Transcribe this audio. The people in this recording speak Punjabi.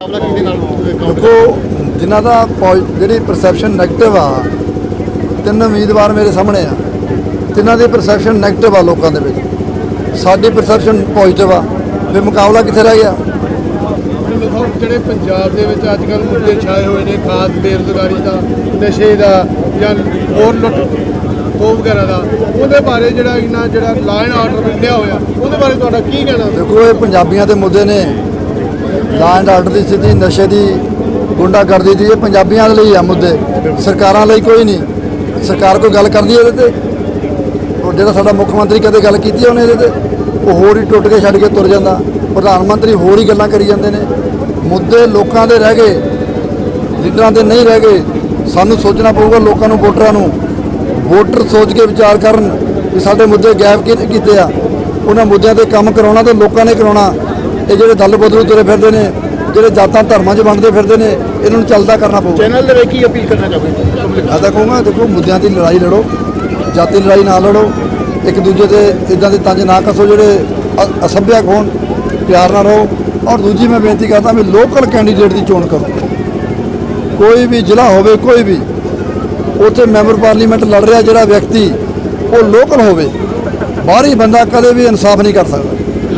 ਦੇਖੋ ਜਿਨ੍ਹਾਂ ਦਾ ਜਿਹੜੀ ਪਰਸੈਪਸ਼ਨ 네ਗੇਟਿਵ ਆ ਤਿੰਨ ਉਮੀਦਵਾਰ ਮੇਰੇ ਸਾਹਮਣੇ ਆ। ਤਿੰਨਾਂ ਦੀ ਪਰਸੈਪਸ਼ਨ 네ਗੇਟਿਵ ਆ ਲੋਕਾਂ ਦੇ ਵਿੱਚ। ਸਾਡੀ ਪਰਸੈਪਸ਼ਨ ਪੋਜ਼ਿਟਿਵ ਆ। ਫਿਰ ਮੁਕਾਬਲਾ ਕਿੱਥੇ ਰਹਿ ਗਿਆ? ਜਿਹੜੇ ਪੰਜਾਬ ਦੇ ਵਿੱਚ ਅੱਜ ਕੱਲ੍ਹ ਮੁੱਦੇ ਛਾਏ ਹੋਏ ਨੇ ਖਾਸ ਬੇਰੁਜ਼ਗਾਰੀ ਦਾ ਨਸ਼ੇ ਦਾ ਜਾਂ ਹੋਰ ਲੁੱਟ ਖੋਹ ਵਗੈਰਾ ਦਾ ਉਹਦੇ ਬਾਰੇ ਜਿਹੜਾ ਇੰਨਾ ਜਿਹੜਾ ਲਾਈਨ ਆਰਡਰ ਮਿਲਿਆ ਹੋਇਆ ਉਹਦੇ ਬਾਰੇ ਤੁਹਾਡਾ ਕੀ ਕਹਿਣਾ? ਦੇਖੋ ਇਹ ਪੰਜਾਬੀਆਂ ਦੇ ਮੁੱਦੇ ਨੇ। ਲਾ ਐਂਡ ਆਰਡਰ ਦੀ ਸਥਿਤੀ ਨਸ਼ੇ ਦੀ ਗੁੰਡਾਗਰਦੀ ਦੀ, ਇਹ ਪੰਜਾਬੀਆਂ ਲਈ ਆ ਮੁੱਦੇ। ਸਰਕਾਰਾਂ ਲਈ ਕੋਈ ਨਹੀਂ। ਸਰਕਾਰ ਕੋਈ ਗੱਲ ਕਰਦੀ ਹੈ ਇਹਦੇ ਤੇ? ਔਰ ਜਿਹੜਾ ਸਾਡਾ ਮੁੱਖ ਮੰਤਰੀ ਕਦੇ ਗੱਲ ਕੀਤੀ ਹੈ ਉਹਨੇ ਇਹਦੇ ਤੇ? ਉਹ ਹੋਰ ਹੀ ਟੁੱਟ ਕੇ ਛੱਡ ਕੇ ਤੁਰ ਜਾਂਦਾ। ਪ੍ਰਧਾਨ ਮੰਤਰੀ ਹੋਰ ਹੀ ਗੱਲਾਂ ਕਰੀ ਜਾਂਦੇ ਨੇ। ਮੁੱਦੇ ਲੋਕਾਂ ਦੇ ਰਹਿ ਗਏ। ਲੀਡਰਾਂ ਦੇ ਨਹੀਂ ਰਹਿ ਗਏ। ਸਾਨੂੰ ਸੋਚਣਾ ਪਊਗਾ ਲੋਕਾਂ ਨੂੰ, ਵੋਟਰਾਂ ਨੂੰ। ਵੋਟਰ ਸੋਚ ਕੇ ਵਿਚਾਰ ਕਰਨ ਕਿ ਸਾਡੇ ਮੁੱਦੇ ਗਾਇਬ ਕਿਹਨੇ ਕੀਤੇ ਆ। ਉਹਨਾਂ ਮੁੱਦਿਆਂ ਤੇ ਕੰਮ ਕਰਾਉਣਾ ਤਾਂ ਲੋਕਾਂ ਨੇ ਕਰਾਉਣਾ। ਇਹ ਜਿਹੜੇ ਦਲ ਬਦਲੂ ਤੁਰੇ ਫਿਰਦੇ ਨੇ ਜਿਹੜੇ ਜਾਤਾਂ ਧਰਮਾਂ 'ਚ ਵੰਡਦੇ ਫਿਰਦੇ ਨੇ ਇਹਨਾਂ ਨੂੰ ਚੱਲਦਾ ਕਰਨਾ ਪਊਗਾ। ਚੈਨਲ ਦੇ ਵਿੱਚ ਕੀ ਅਪੀਲ ਕਰਨਾ ਚਾਹੋਗੇ? ਮੈਂ ਤਾਂ ਕਹੂੰਗਾ ਦੇਖੋ ਮੁੱਦਿਆਂ ਦੀ ਲੜਾਈ ਲੜੋ ਜਾਤੀ ਲੜਾਈ ਨਾ ਲੜੋ ਇੱਕ ਦੂਜੇ ਤੇ ਇਦਾਂ ਦੇ ਤੰਜ ਨਾ ਕੱਸੋ ਜਿਹੜੇ ਅ- ਅਸੱਭਿਅਕ ਹੋਣ ਪਿਆਰ ਨਾਲ ਰਹੋ। ਔਰ ਦੂਜੀ ਮੈਂ ਬੇਨਤੀ ਕਰਦਾ ਵੀ ਲੋਕਲ ਕੈਂਡੀਡੇਟ ਦੀ ਚੋਣ ਕਰੋ। ਕੋਈ ਵੀ ਜ਼ਿਲ੍ਹਾ ਹੋਵੇ ਕੋਈ ਵੀ ਉੱਥੇ ਮੈਂਬਰ ਪਾਰਲੀਮੈਂਟ ਲੜ ਰਿਹਾ ਜਿਹੜਾ ਵਿਅਕਤੀ ਉਹ ਲੋਕਲ ਹੋਵੇ ਬਾਹਰੀ ਬੰਦਾ ਕਦੇ ਵੀ ਇਨਸਾਫ ਨਹੀਂ ਕਰ ਸਕਦਾ।